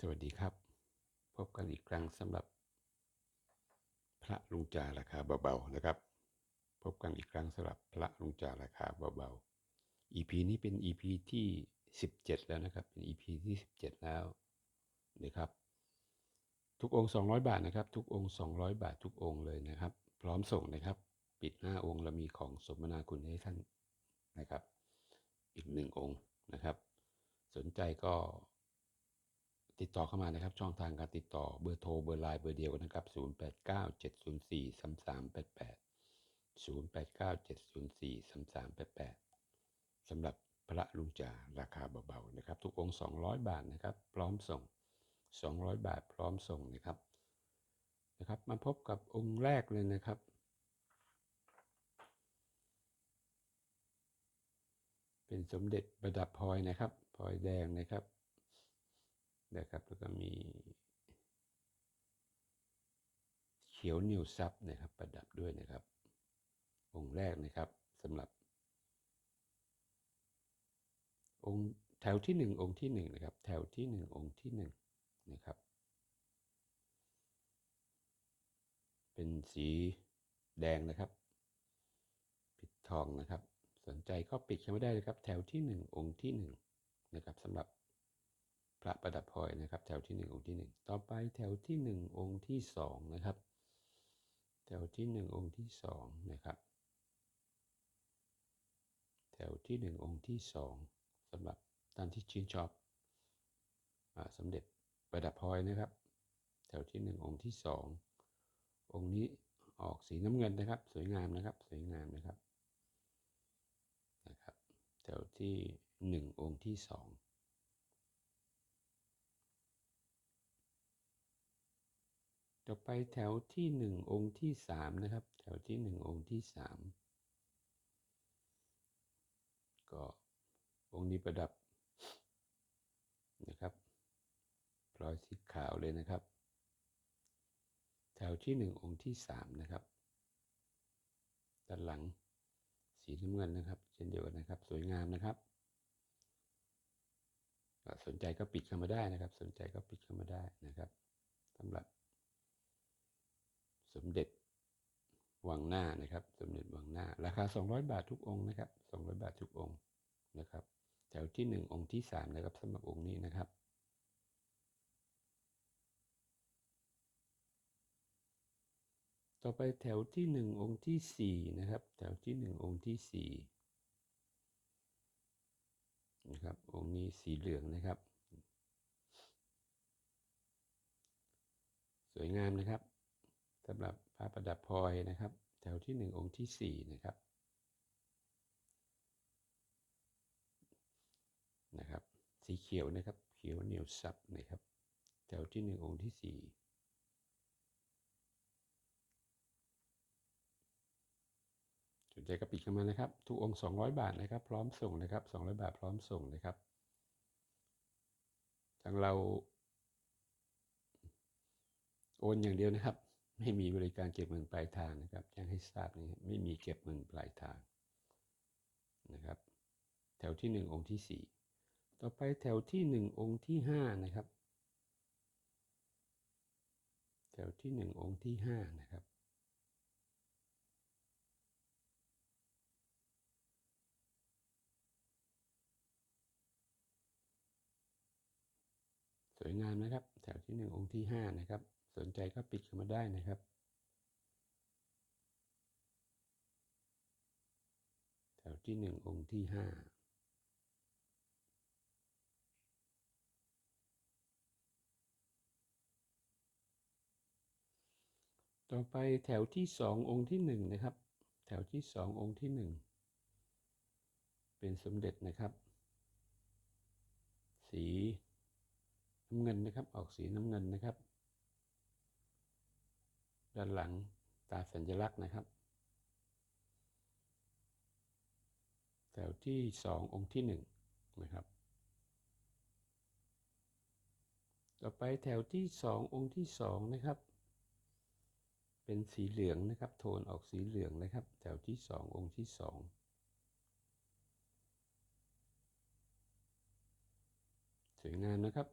สวัสดีครับ พบกันอีกครั้งสำหรับ พระลุงจาราคาเบาๆนะครับ พบกันอีกครั้งสำหรับพระลุงจาราคาเบาๆ EP นี้เป็น EP ที่ 17 แล้วนะครับ เป็น EP ที่ 17 แล้วนะครับ ทุกองค์ 200 บาทนะครับ ทุกองค์ 200 บาททุกองค์เลยนะครับ พร้อมส่งนะครับ ปิด 5 องค์เรามีของสมนาคุณให้ท่านนะครับ อีกหนึ่งองค์นะครับ สนใจก็ ติดต่อเข้ามานะครับ ช่องทางการติดต่อเบอร์โทรเบอร์ไลน์เบอร์เดียวกันนะครับ 0897043388 0897043388สำหรับพระลุงจาราคาเบาๆนะครับ ทุกองค์ 200 บาทนะครับ พร้อมส่ง 200 บาท พร้อมส่งนะครับนะครับ มาพบกับองค์แรกเลยนะครับเป็นสมเด็จประดับพลอยนะครับพลอยแดงนะครับ นะครับ แล้วก็มีเขียวนิวซับนะครับ ประดับด้วยนะครับ องค์แรกนะครับสำหรับ องค์แถวที่หนึ่งองค์ที่หนึ่งนะครับ แถวที่หนึ่งองค์ที่หนึ่งนะครับ เป็นสีแดงนะครับ ปิดทองนะครับ สนใจก็ปิดเข้ามาได้เลยครับ แถวที่หนึ่งองค์ที่หนึ่งนะครับสำหรับ พระประดับพลอยนะครับ แถวที่ 1 องค์ที่ 1 ต่อไปแถวที่ 1 องค์ที่ 2 นะครับ แถวที่ 1 องค์ที่ 2 นะครับ แถวที่ 1 องค์ที่ 2 สำหรับท่านที่ชื่นชอบอสมเร็จประดับพลอยนะครับ แถวที่ 1 องค์ที่ 2 องค์นี้ออกสีน้ำเงินนะครับ สวยงามนะครับ สวยงามนะครับนะครับแถวที่ 1 องค์ที่ 2 ต่อไปแถวที่หนึ่งองค์ที่สามนะครับ แถวที่หนึ่งองค์ที่สามก็องค์นี้ประดับนะครับพลอยสีขาวเลยนะครับ แถวที่หนึ่งองค์ที่สามนะครับด้านหลังสีน้ำเงินนะครับ เช่นเดียวกันนะครับ สวยงามนะครับสนใจก็ปิดเข้ามาได้นะครับ สนใจก็ปิดเข้ามาได้นะครับสำหรับ สมเด็จวังหน้านะครับ สมเด็จวังหน้า ราคา 200 บาททุกองค์นะครับ 200 บาททุกองค์นะครับ แถวที่ 1 องค์ที่ 3 นะครับสำหรับองค์นี้นะครับ ต่อไปแถวที่ 1 องค์ที่ 4 นะครับ แถวที่ 1 องค์ที่ 4 นะครับ องค์นี้สีเหลืองนะครับ สวยงามนะครับ สำหรับพระประดับพลอยนะครับ แถวที่ 1 องค์ที่ 4 นะครับนะครับ สีเขียวนะครับ เขียวเหนียวซับนะครับ แถวที่ 1 องค์ที่4สนใจก็ปิดเข้ามานะครับ ทุกองค์200 บาทนะครับ พร้อมส่งนะครับ 200 บาทพร้อมส่งนะครับทางเรา โอนอย่างเดียวนะครับ ไม่มีบริการเก็บเงินปลายทางนะครับแจ้งให้ทราบนี่ไม่มีเก็บเงินปลายทางนะครับ แถวที่หนึ่งองค์ที่สี่ต่อไปแถวที่หนึ่งองค์ที่ห้านะครับ แถวที่หนึ่งองค์ที่ห้านะครับสวยงามนะครับ แถวที่หนึ่งองค์ที่ห้านะครับ สนใจก็ปิดเข้ามาได้นะครับ แถวที่หนึ่งองค์ที่ห้าต่อไปแถวที่สององค์ที่หนึ่งนะครับ แถวที่สององค์ที่หนึ่งเป็นสมเด็จนะครับ สีน้ำเงินนะครับ ออกสีน้ำเงินนะครับ ด้านหลังตาสัญลักษณ์นะครับ แถวที่สององค์ที่หนึ่งนะครับ ต่อไปแถวที่สององค์ที่สองนะครับ เป็นสีเหลืองนะครับ โทนออกสีเหลืองนะครับ แถวที่สององค์ที่สองสวยงามนะครับ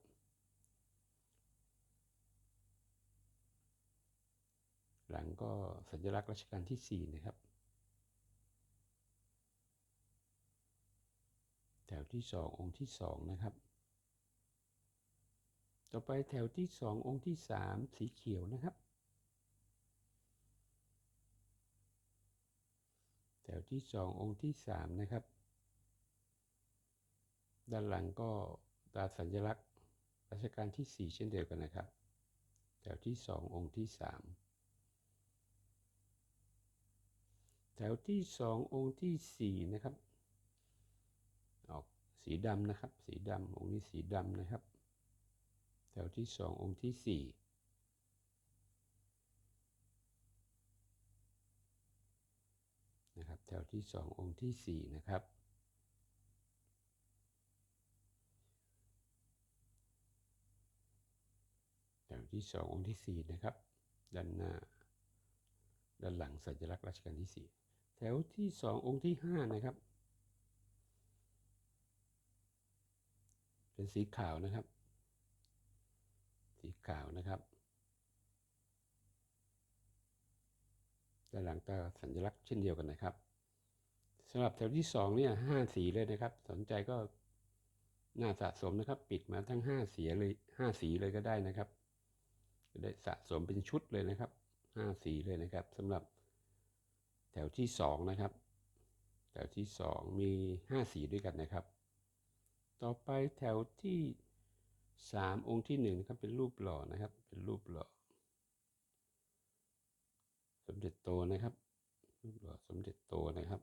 หลังก็สัญลักษณ์รัชกาลที่ 4 นะครับ แถวที่ 2 องค์ที่ 2 นะครับ ต่อไปแถวที่ 2 องค์ที่ 3 สีเขียวนะครับ แถวที่ 2 องค์ที่ 3 นะครับ ด้านหลังก็ตาสัญลักษณ์รัชกาลที่ 4 เช่นเดียวกันนะครับ แถวที่ 2 องค์ที่ 3 แถวที่สององค์ที่สี่นะครับ ออกสีดำนะครับ สีดำองค์นี้สีดำนะครับ แถวที่สององค์ที่สี่นะครับแถวที่สององค์ที่สี่นะครับ แถวที่สององค์ที่สี่นะครับ ด้านหน้า ด้านหลังสัญลักษณ์รัชกาลที่สี่ แถวที่สององค์ที่ห้านะครับ เป็นสีขาวนะครับ สีขาวนะครับด้านหลังก็สัญลักษณ์เช่นเดียวกันนะครับสำหรับแถวที่สองเนี่ยห้าสีเลยนะครับ สนใจก็น่าสะสมนะครับ ปิดมาทั้งห้าสีเลยห้าสีเลยก็ได้นะครับจะได้สะสมเป็นชุดเลยนะครับห้าสีเลยนะครับสำหรับ แถวที่สองนะครับ แถวที่สองมีห้าสีด้วยกันนะครับ ต่อไปแถวที่สามองค์ที่หนึ่งนะครับเป็นรูปหล่อนะครับ เป็นรูปหล่อ สมเด็จโตนะครับ รูปหล่อสมเด็จโตนะครับ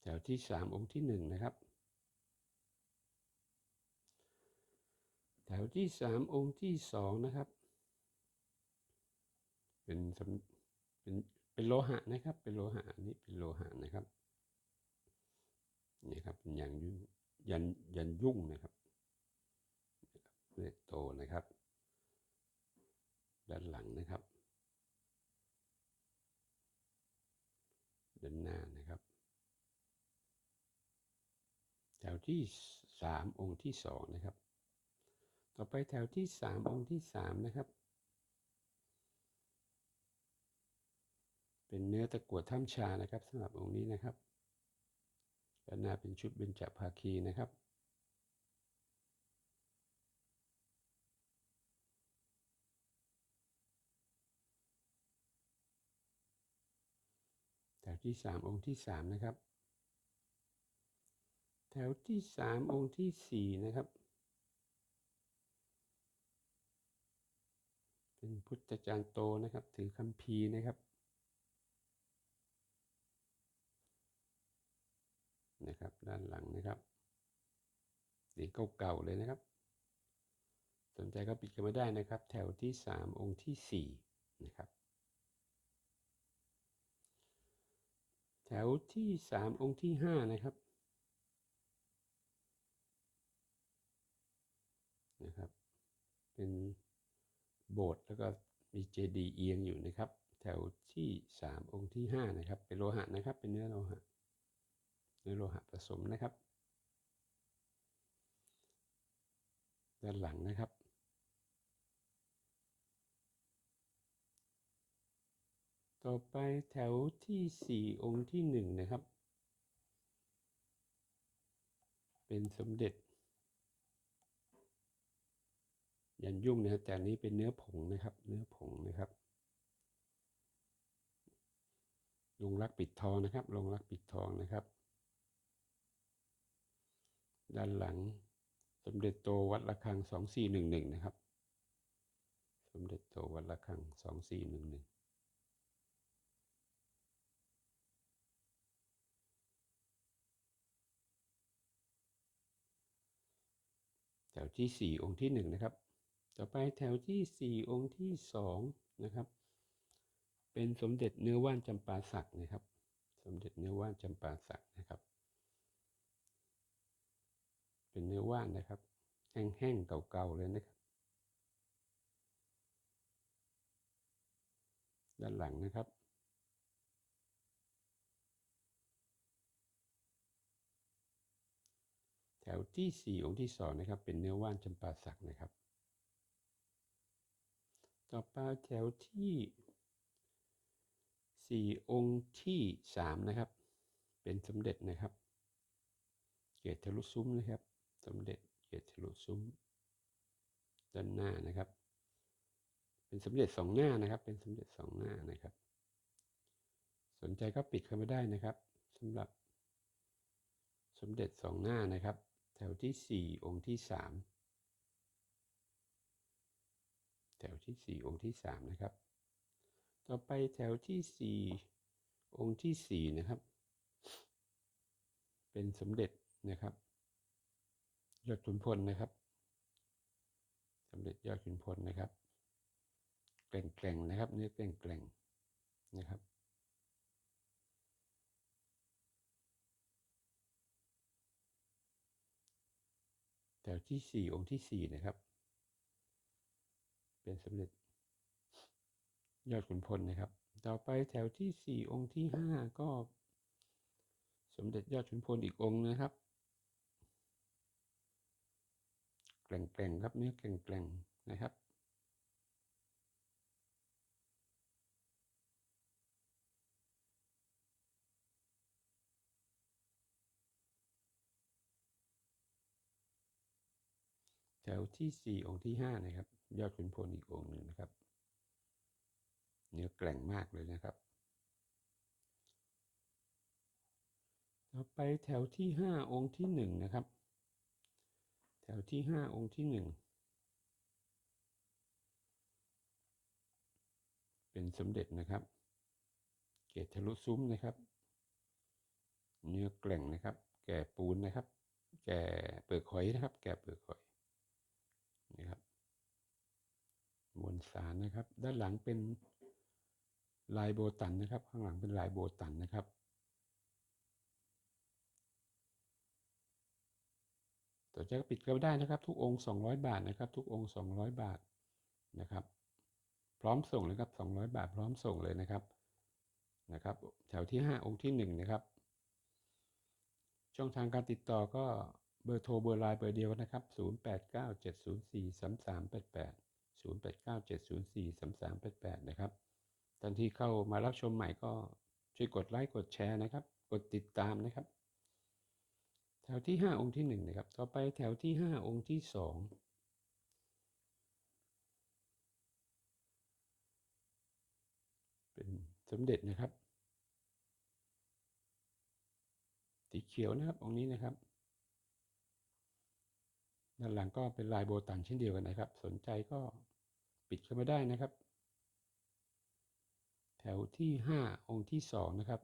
แถวที่สามองค์ที่หนึ่งนะครับ แถวที่สามองค์ที่สองนะครับ เป็นสเป็นเป็นโลหะนะครับ เป็นโลหะนี้เป็นโลหะนะครับนี่ครับเป็นยันยุ่งยันยันยุ่งนะครับเลขโตนะครับ ด้านหลังนะครับ ด้านหน้านะครับ แถวที่สามองค์ที่สองนะครับ ต่อไปแถวที่สามองค์ที่สามนะครับ เป็นเนื้อตะกั่วถ้ำชานะครับสำหรับองค์นี้นะครับด้านหน้าเป็นชุดเบญจภาคีนะครับ แถวที่สามองค์ที่สามนะครับ แถวที่สามองค์ที่สี่นะครับ เป็นพุทธจารย์โตนะครับ ถือคัมภีร์นะครับนะครับ ด้านหลังนะครับเหรียญเก่าๆเลยนะครับ สนใจก็ปิดกันมาได้นะครับ แถวที่สามองค์ที่สี่นะครับ แถวที่สามองค์ที่ห้านะครับนะครับ เป็น โบสถ์แล้วก็มีเจดีย์เอียงอยู่นะครับ แถวที่สามองค์ที่ห้านะครับ เป็นโลหะนะครับ เป็นเนื้อโลหะเนื้อโลหะผสมนะครับ ด้านหลังนะครับ ต่อไปแถวที่สี่องค์ที่หนึ่งนะครับ เป็นสมเด็จ ยันยุ่งนะครับแต่อันนี้เป็นเนื้อผงนะครับ เนื้อผงนะครับลงรักปิดทองนะครับ ลงรักปิดทองนะครับ ด้านหลังสมเด็จโตวัดระฆังสองสี่หนึ่งหนึ่งนะครับ สมเด็จโตวัดระฆังสองสี่หนึ่งหนึ่งแถวที่สี่องค์ที่หนึ่งนะครับ ต่อไปแถวที่สี่องค์ที่สองนะครับ เป็นสมเด็จเนื้อว่านจำปาสักนะครับ สมเด็จเนื้อว่านจำปาสักนะครับ เป็นเนื้อว่านนะครับ แห้งๆเก่าๆเลยนะครับ ด้านหลังนะครับแถวที่สี่องค์ที่สองนะครับ เป็นเนื้อว่านจำปาสักนะครับ ต่อไปแถวที่ 4 องค์ที่ 3 นะครับ เป็นสมเด็จนะครับ เกียรติทะลุซุ้มนะครับ สมเด็จเกียรติทะลุซุ้ม ด้านหน้านะครับ เป็นสมเด็จสองหน้านะครับ เป็นสมเด็จสองหน้านะครับ สนใจก็ปิดเข้ามาได้นะครับสำหรับสมเด็จสองหน้านะครับ แถวที่ 4 องค์ที่ 3 ถวที่สี่องค์ที่สามนะครับ ต่อไปแถวที่สี่องค์ที่สี่นะครับ เป็นสมเด็จนะครับยอดขุนพลนะครับสมเด็จยอดขุนพลนะครับแกร่งๆนะครับ เนื้อแกร่งๆนะครับแถวที่สี่องค์ที่สี่นะครับ เป็นสำเร็จ ยอดขุนพลนะครับ ต่อไปแถวที่สี่องค์ที่ห้าก็ สมเด็จยอดขุนพลอีกองค์นะครับ แกร่งๆครับเนื้อแกร่งๆนะครับ ที่สี่องค์ที่ห้านะครับ ยอดขุนพลอีกองค์หนึ่งนะครับ เนื้อแกร่งมากเลยนะครับ ต่อไปแถวที่ห้าองค์ที่หนึ่งนะครับ แถวที่ห้าองค์ที่หนึ่งเป็นสมเด็จนะครับ เกศทะลุซุ้มนะครับ เนื้อแกร่งนะครับ แก่ปูนนะครับ แก่เปลือกหอยนะครับ แก่เปลือกหอย นะครับมวลสารนะครับ ด้านหลังเป็นลายโบตันนะครับ ข้างหลังเป็นลายโบตันนะครับต่อจากปิดก็ได้นะครับ ทุกองค์ 200 บาทนะครับ ทุกองค์ 200 บาทนะครับ พร้อมส่งเลยครับ 200 บาท พร้อมส่งเลยนะครับนะครับแถวที่ 5 องค์ที่ 1 นะครับ ช่องทางการติดต่อก็ เบอร์โทรเบอร์ไลน์เบอร์เดียวนนะครับ 0897043388 0897043388 นะครับท่านที่เข้ามารับชมใหม่ก็ช่วยกดไลค์กดแชร์นะครับ กดติดตามนะครับ แถวที่ 5 องค์ที่ 1 นะครับ ต่อไปแถวที่ 5 องค์ที่ 2เป็นสมเด็จนะครับ สีเขียวนะครับองค์นี้นะครับ ด้านหลังก็เป็นลายโบตันเช่นเดียวกันนะครับ สนใจก็ปิดเข้ามาได้นะครับ แถวที่ 5 องค์ที่ 2 นะครับ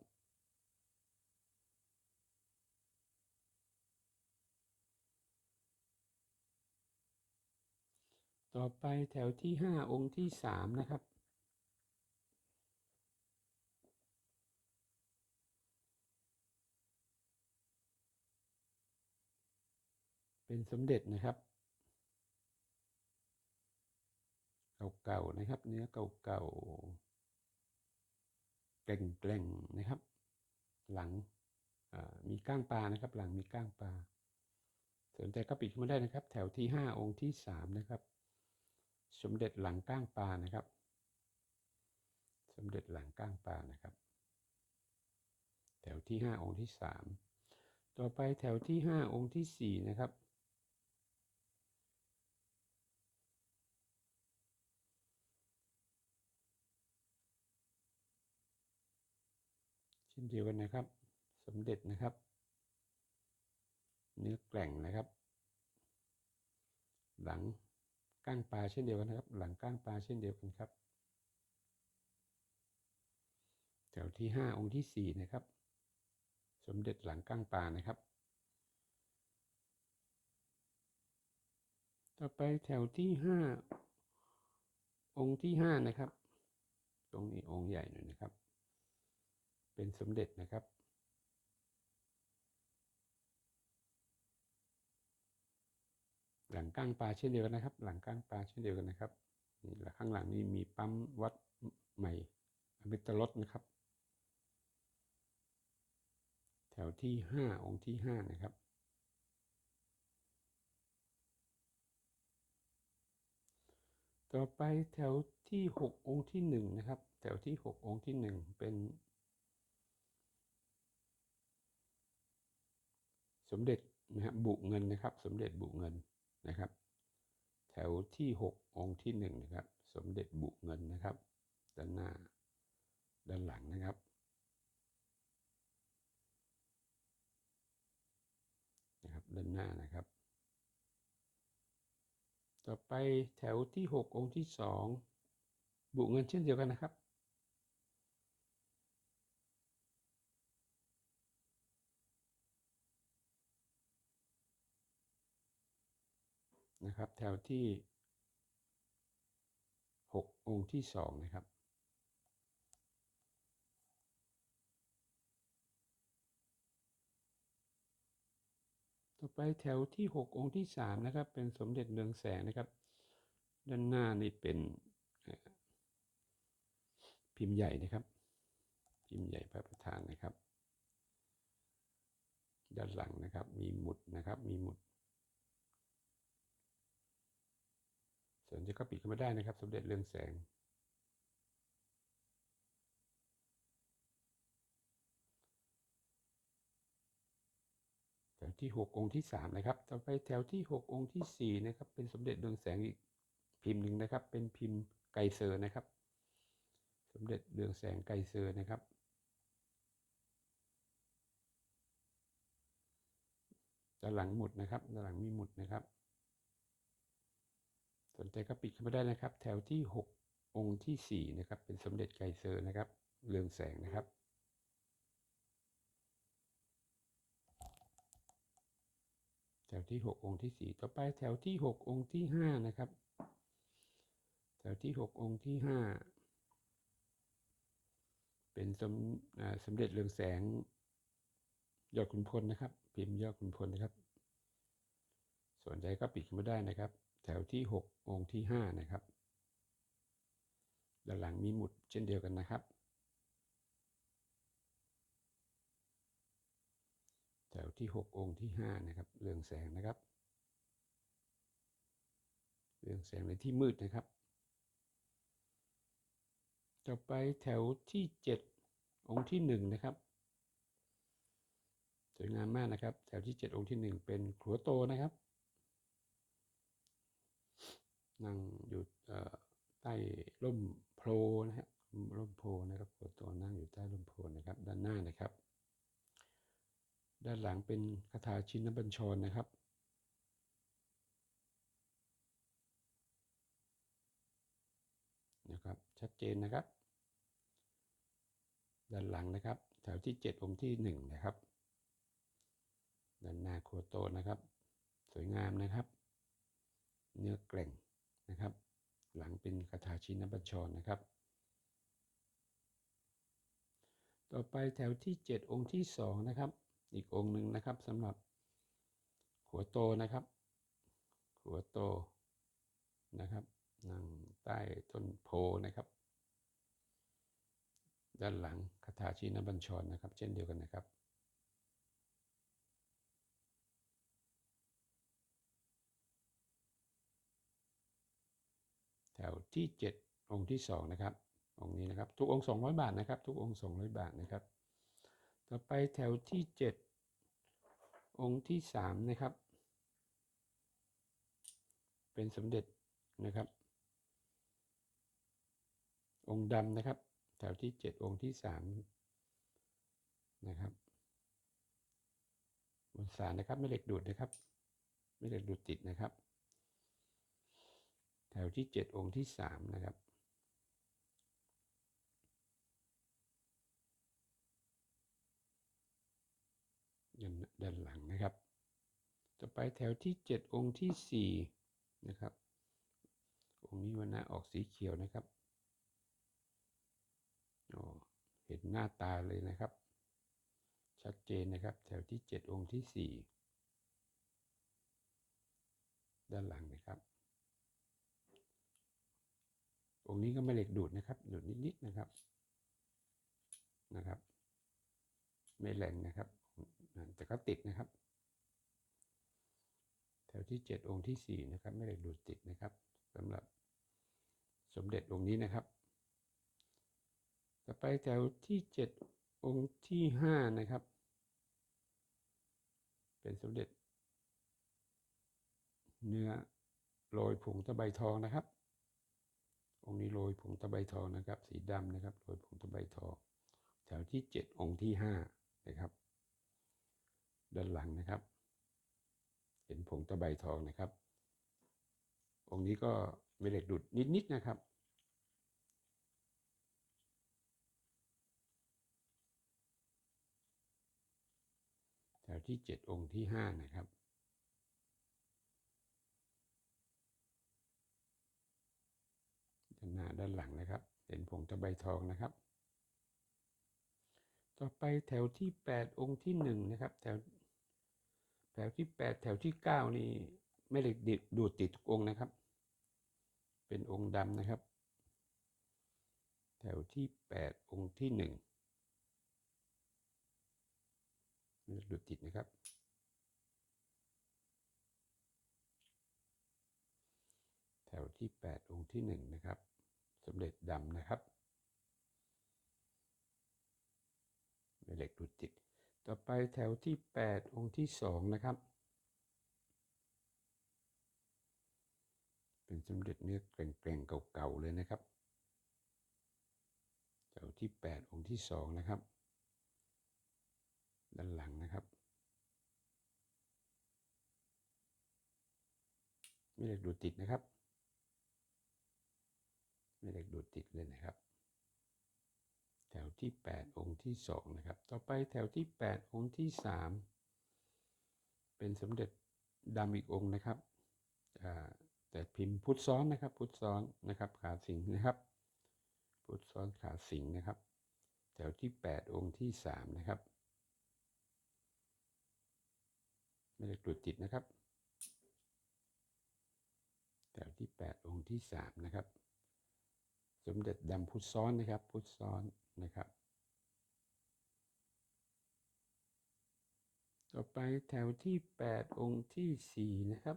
ต่อไปแถวที่ 5 องค์ที่ 3 นะครับ เป็นสมเด็จนะครับ เก่าๆนะครับ เนื้อเก่าๆแกร่งๆนะครับ หลังมีก้างปลานะครับ หลังมีก้างปลาสนใจก็ปิดเข้ามาได้นะครับ แถวที่ 5 องค์ที่ 3 นะครับ สมเด็จหลังก้างปลานะครับ สมเด็จหลังก้างปลานะครับ แถวที่ 5 องค์ที่ 3 ต่อไปแถวที่ 5 องค์ที่ 4 นะครับ เช่นเดียวกันนะครับ สมเด็จนะครับ เนื้อแกร่งนะครับ หลังก้างปลาเช่นเดียวกันนะครับ หลังก้างปลาเช่นเดียวกันครับแถวที่ 5 องค์ที่ 4 นะครับ สมเด็จหลังก้างปลานะครับ ต่อไปแถวที่ 5 องค์ที่ 5 นะครับ ตรงนี้องค์ใหญ่หน่อยนะครับ เป็นสมเด็จนะครับ หลังก้างปลาเช่นเดียวกันนะครับ หลังก้างปลาเช่นเดียวกันนะครับนี่ละข้างหลังนี่มีปั๊มวัดใหม่อมิตรรสนะครับ แถวที่ห้าองค์ที่ห้านะครับต่อไปแถวที่หกองค์ที่หนึ่งนะครับ แถวที่หกองค์ที่หนึ่งเป็น สมเด็จนะฮะบบุเงินนะครับ สมเด็จบุเงินนะครับ แถวที่หกองค์ที่หนึ่งนะครับ สมเด็จบุเงินนะครับ ด้านหน้า ด้านหลังนะครับ นะครับ ด้านหน้านะครับ ต่อไปแถวที่หกองค์ที่สองบุเงินเช่นเดียวกันนะครับ นะครับ แถวที่หกองค์ที่สองนะครับ ต่อไปแถวที่หกองค์ที่สามนะครับ เป็นสมเด็จเรืองแสงนะครับ ด้านหน้านี่เป็นพิมพ์ใหญ่นะครับ พิมพ์ใหญ่พระประธานนะครับ ด้านหลังนะครับ มีหมุดนะครับ มีหมุด ส่วนจะก็ปิดเข้ามาได้นะครับสมเด็จเรื่องแสง แถวที่หกองค์ที่สามนะครับ ต่อไปแถวที่หกองค์ที่สี่นะครับ เป็นสมเด็จเรืองแสงอีกพิมพ์หนึ่งนะครับ เป็นพิมพ์ไกเซอร์นะครับ สมเด็จเรืองแสงไกเซอร์นะครับด้านหลังหมุดนะครับด้านหลังมีหมุดนะครับ สนใจก็ปิดเข้ามาได้นะครับ แถวที่หกองค์ที่สี่นะครับ เป็นสมเด็จไกเซอร์นะครับ เรืองแสงนะครับ แถวที่หกองค์ที่สี่ต่อไปแถวที่หกองค์ที่ห้านะครับ แถวที่หกองค์ที่ห้าเป็นสมสมเด็จเรืองแสงยอดขุนพลนะครับ พิมพ์ยอดขุนพลนะครับ สนใจก็ปิดเข้ามาได้นะครับ ถวที่หกองค์ที่ห้านะครับ ด้านหลังมีหมุดเช่นเดียวกันนะครับ แถวที่หกองค์ที่ห้านะครับ เรืองแสงนะครับ เรืองแสงในที่มืดนะครับ ต่อไปแถวที่เจ็ดองค์ที่หนึ่งนะครับ สวยงามมากนะครับ แถวที่เจ็ดองค์ที่หนึ่งเป็นขัวโตนะครับ นั่งอยู่ใต้ร่มโพธิ์นะฮะร่มโพนะครับขัวนั่งอยู่ใต้ร่มโพนะครับ ด้านหน้านะครับ ด้านหลังเป็นคาถาชินบัญชรนะครับนะครับ ชัดเจนนะครับ ด้านหลังนะครับ แถวที่ 7 องค์ที่ 1 นะครับ ด้านหน้าโคโตนะครับ สวยงามนะครับ เนื้อแกร่ง นะครับ หลังเป็นคาถาชินบัญชรนะครับ ต่อไปแถวที่ 7 องค์ที่ 2 นะครับ อีกองค์หนึ่งนะครับสำหรับหัวโตนะครับ หัวโตนะครับนั่งใต้ต้นโพนะครับ ด้านหลังคาถาชีนบัญชรนะครับ เช่นเดียวกันนะครับ ถวที่ 7 องค์ที่ 2 นะครับ องค์นี้นะครับ ทุกองค์ 200 บาทนะครับ ทุกองค์ 200 บาทนะครับ ต่อไปแถวที่ 7 องค์ที่ 3 นะครับ เป็นสมเด็จนะครับ องค์ดำนะครับ แถวที่ 7 องค์ที่ 3 นะครับบนสารนะครับไม่เหล็กดูดนะครับ ไม่เหล็กดูดติดนะครับ แถวที่ 7 องค์ที่ 3 นะครับ ด้านหลังนะครับ ต่อไปแถวที่ 7 องค์ที่ 4 นะครับ องค์นี้วันนะออกสีเขียวนะครับโอ้เห็นหน้าตาเลยนะครับ ชัดเจนนะครับ แถวที่ 7 องค์ที่ 4 ด้านหลังนะครับ องค์นี้ก็ไม่เหล็กดูดนะครับ ดูดนิดๆนะครับ นะครับ ไม่แรงนะครับ แต่ก็ติดนะครับ แถวที่ 7 องค์ที่ 4 นะครับ ไม่ได้ดูดติดนะครับสำหรับสมเด็จองค์นี้นะครับ ต่อไปแถวที่เจ็ดองค์ที่ห้านะครับ เป็นสมเด็จ เนื้อโรยผงตะไบทองนะครับ องค์นี้โรยผงตะไบทองนะครับ สีดำนะครับโรยผงตะไบทองแถวที่เจ็ดองค์ที่ห้านะครับ ด้านหลังนะครับ เห็นผงตะไบทองนะครับ องค์นี้ก็ม่เหล็กดุดนิดๆนะครับแถวที่เจ็ดองค์ที่ห้านะครับ ด้านหลังนะครับเห็นผงตะไบทองนะครับ ต่อไปแถวที่แปดองค์ที่หนึ่งนะครับแถวแถวที่แปดแถวที่เก้านี่ไม่เหล็กดิดดูดติดทุกองค์นะครับ เป็นองค์ดำนะครับ แถวที่แปดองค์ที่หนึ่งไม่ดูดติดนะครับแถวที่แปดองค์ที่หนึ่งนะครับ สมเด็จดำนะครับไม่เหล็กดูดติด ต่อไปแถวที่แปดองค์ที่สองนะครับ เป็นสมเด็จเนื้อแกร่งๆเก่าๆเลยนะครับแถวที่แปดองค์ที่สองนะครับ ด้านหลังนะครับไม่เหล็กดูดติดนะครับ ไม่เหล็กดูดติดเลยนะครับ แถวที่แปดองค์ที่สองนะครับ ต่อไปแถวที่แปดองค์ที่สามเป็นสมเด็จดำอีกองค์นะครับแต่พิมพ์พุทธซ้อนนะครับพุทธซ้อนนะครับขาสิงนะครับ พุทธซ้อนขาสิงนะครับ แถวที่แปดองค์ที่สามนะครับไม่ได้กดติดนะครับ แถวที่แปดองค์ที่สามนะครับ สมเด็จดำพุทธซ้อนนะครับ พุทธซ้อนนะครับ ต่อไปแถวที่แปดองค์ที่สี่นะครับ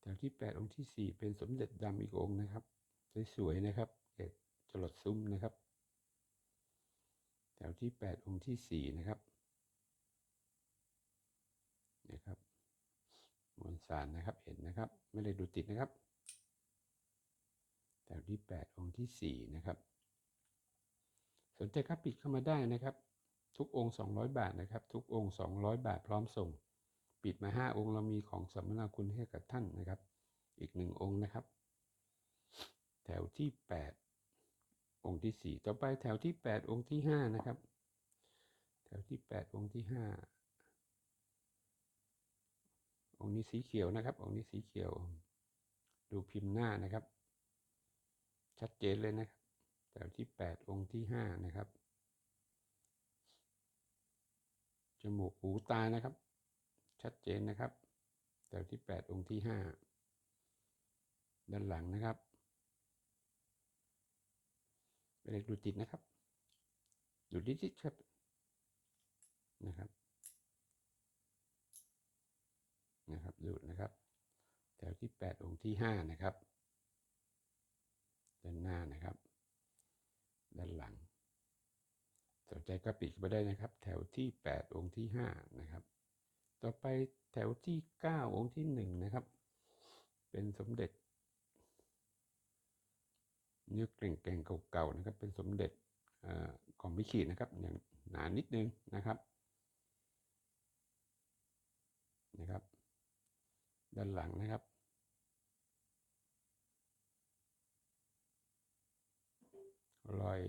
แถวที่แปดองค์ที่สี่เป็นสมเด็จดำอีกองค์นะครับ สวยๆนะครับเอ็ดจรดซุ้มนะครับ แถวที่แปดองค์ที่สี่นะครับนะครับมวลสารนะครับเห็นนะครับ ไม่ได้ดูติดนะครับ แถวที่แปดองค์ที่สี่นะครับ สนใจครับปิดเข้ามาได้นะครับ ทุกองค์ 200 บาทนะครับ ทุกองค์ 200 บาทพร้อมส่ง ปิดมา 5 องค์เรามีของสัมมนาคุณให้กับท่านนะครับ อีกหนึ่งองค์นะครับ แถวที่ 8 องค์ที่ 4 ต่อไปแถวที่ 8 องค์ที่ 5 นะครับ แถวที่ 8 องค์ที่ 5 องค์นี้สีเขียวนะครับ องค์นี้สีเขียว ดูพิมพ์หน้านะครับ ชัดเจนเลยนะครับแถวที่ 8 องค์ที่ 5 นะครับ จมูกหูตานะครับ ชัดเจนนะครับแถวที่ 8 องค์ที่ 5 ด้านหลังนะครับเป็นเล็กดูดติดนะครับดูดดิดๆครับนะครับนะครับดูนะครับ แถวที่ 8 องค์ที่ 5 นะครับ ด้านหน้านะครับ ด้านหลังสนใจก็ปิดเข้าไปได้นะครับ แถวที่ 8 องค์ที่ 5 นะครับ ต่อไปแถวที่ 9 องค์ที่ 1 นะครับ เป็นสมเด็จเนื้อเกร่งๆเก่าๆนะครับ เป็นสมเด็จอของมิขีนะครับ อย่างหนานิดนึงนะครับนะครับ ด้านหลังนะครับ รอย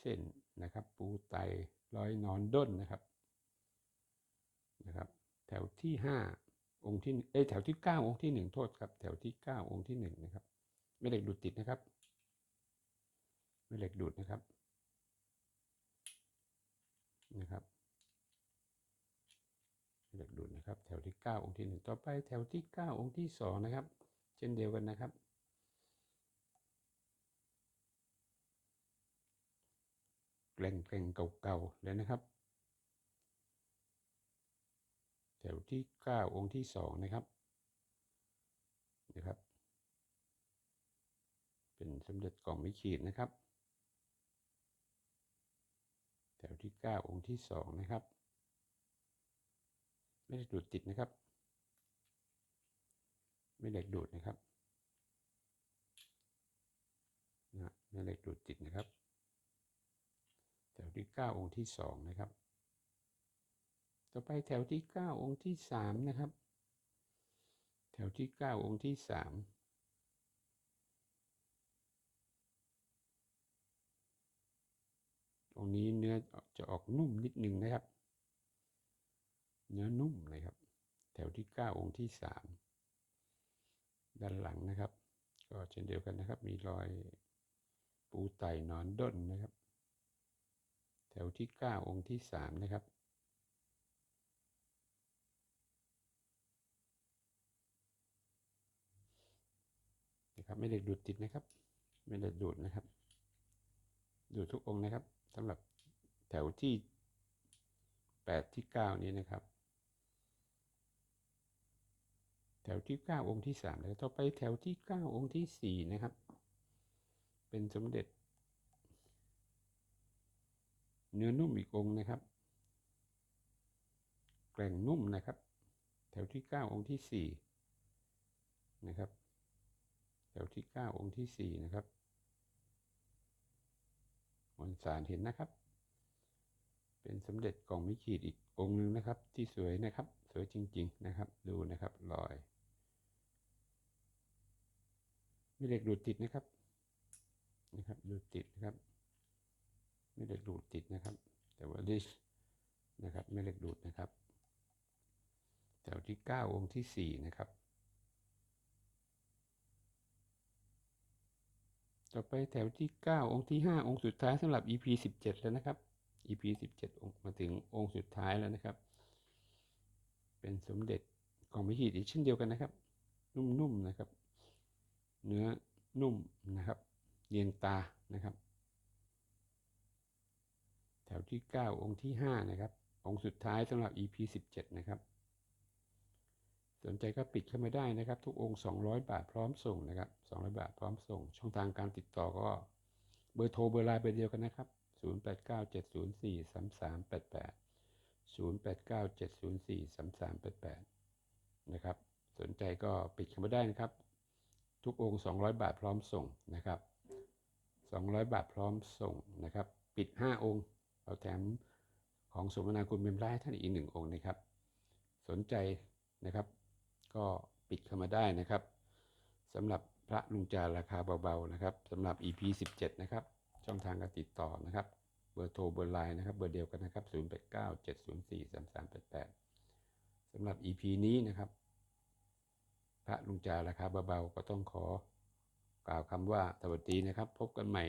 เส้นนะครับ ปูไตรอยนอนด้นนะครับนะครับ แถวที่ห้าองค์ที่เอ้แถวที่เก้าองค์ที่หนึ่งโทษครับ แถวที่เก้าองค์ที่หนึ่งนะครับไม่เหล็กดูดติดนะครับไม่เหล็กดูดนะครับนะครับไม่เหล็กดูดนะครับ แถวที่เก้าองค์ที่หนึ่งต่อไป แถวที่เก้าองค์ที่สองนะครับ เช่นเดียวกันนะครับ เกร่งๆเก่าๆเลยนะครับ แถวที่เก้าองค์ที่สองนะครับนะครับ เป็นสมเด็จกล่องไม่ขีดนะครับ แถวที่เก้าองค์ที่สองนะครับ ไม่ได้ดูดติดนะครับ ไม่เหล็กดูดนะครับนะไม่เหล็กดูดติดนะครับ วที่เก้าองค์ที่สองนะครับ ต่อไปแถวที่เก้าองค์ที่สามนะครับ แถวที่เก้าองค์ที่สามองนี้เนื้อจะออกนุ่มนิดนึงนะครับ เนื้อนุ่มเลยครับ แถวที่เก้าองค์ที่สามด้านหลังนะครับ ก็เช่นเดียวกันนะครับ มีรอยปูไต่นอนด้นนะครับ แถวที่เก้าองค์ที่สามนะครับ นะครับ ไม่ได้ดูดติดนะครับ ไม่ได้ดูดนะครับ ดูดทุกองค์นะครับสำหรับแถวที่แปดที่เก้านี้นะครับ แถวที่เก้าองค์ที่สามแล้วต่อไปแถวที่เก้าองค์ที่สี่นะครับ เป็นสมเด็จ เนื้อนุ่มอีกองนะครับ แกร่งนุ่มนะครับ แถวที่เก้าองค์ที่สี่นะครับ แถวที่เก้าองค์ที่สี่นะครับมวลสารเห็นนะครับ เป็นสมเด็จกล่องมิขีดอีกองค์หนึ่งนะครับ ที่สวยนะครับ สวยจริง ๆ นะครับ ดูนะครับรอยม่เหล็กดูดติดนะครับ นะครับดูดติดนะครับ ม่เหล็กดูดติดนะครับ แต่ว่าดิชนะครับไม่เหล็กดูดนะครับแถวที่เก้าองค์ที่สี่นะครับ ต่อไปแถวที่ 9 องค์ที่ 5 องค์สุดท้ายสำหรับ EP 17 แล้วนะครับ EP 17 องค์มาถึงองค์สุดท้ายแล้วนะครับ เป็นสมเด็จของมิหิตอีกเช่นเดียวกันนะครับ นุ่มๆนะครับ เนื้อนุ่มนะครับ เรียงตานะครับ ถวที่ 9 องค์ที่ 5 นะครับ องค์สุดท้ายสำหรับ EP 17 นะครับ สนใจก็ปิดเข้ามาได้นะครับ ทุกองค์ 200 บาทพร้อมส่งนะครับ 200 บาทพร้อมส่ง ช่องทางการติดต่อก็เบอร์โทรเบอร์ไลน์เบอร์เดียวกันนะครับ 0897043388 0897043388 นะครับ สนใจก็ปิดเข้ามาได้นะครับ ทุกองค์ 200 บาทพร้อมส่งนะครับ 200 บาทพร้อมส่งนะครับ ปิด 5 องค์ เราแถมของสมนาคุณเมมไลให้ท่านอีกหนึ่งองค์นะครับ สนใจนะครับ ก็ปิดเข้ามาได้นะครับสำหรับพระลุงจาราคาเบาๆนะครับสำหรับ EP 17 นะครับ ช่องทางการติดต่อนะครับ เบอร์โทรเบอร์ไลน์นะครับ เบอร์เดียวกันนะครับ 0897043388สำหรับ EP นี้นะครับ พระลุงจาราคาเบาๆก็ต้องขอกล่าวคำว่าสวัสดีนะครับ พบกันใหม่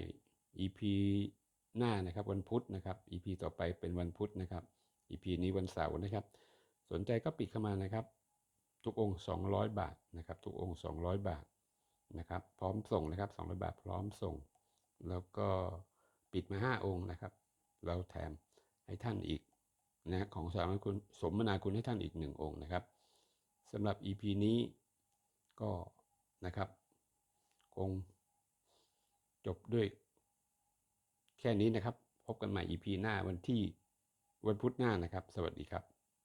EP หน้านะครับวันพุธนะครับ EP ต่อไปเป็นวันพุธนะครับ EP นี้วันเสาร์นะครับ สนใจก็ปิดเข้ามานะครับ ทุกองค์ 200 บาทนะครับ ทุกองค์ 200 บาทนะครับ พร้อมส่งนะครับ 200 บาทพร้อมส่ง แล้วก็ปิดมา 5 องค์นะครับ เราแถมให้ท่านอีกนะของสามคุณสมนาคุณให้ท่านอีก1องค์นะครับสำหรับ EP นี้ก็นะครับ คงจบด้วย แค่นี้นะครับ พบกันใหม่ EP หน้าวันที่วันพุธหน้านะครับ สวัสดีครับ